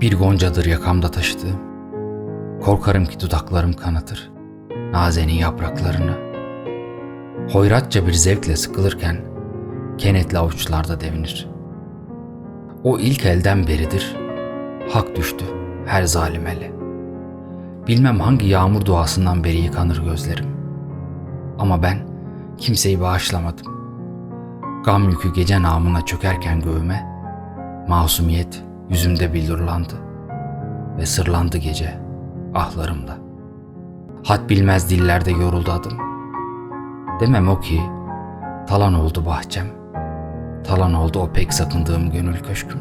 Bir goncadır yakamda taşıdığım. Korkarım ki dudaklarım kanatır nazenin yapraklarını. Hoyratça bir zevkle sıkılırken kenetli avuçlarda devinir. O ilk elden beridir hak düştü her zalim ele. Bilmem hangi yağmur duasından beri yıkanır gözlerim. Ama ben kimseyi bağışlamadım. Gam yükü gece namına çökerken göğüme, masumiyet yüzümde billurlandı ve sırlandı gece ahlarımda. Had bilmez dillerde yoruldu adım. Demem o ki, talan oldu bahçem, talan oldu o pek sakındığım gönül köşküm.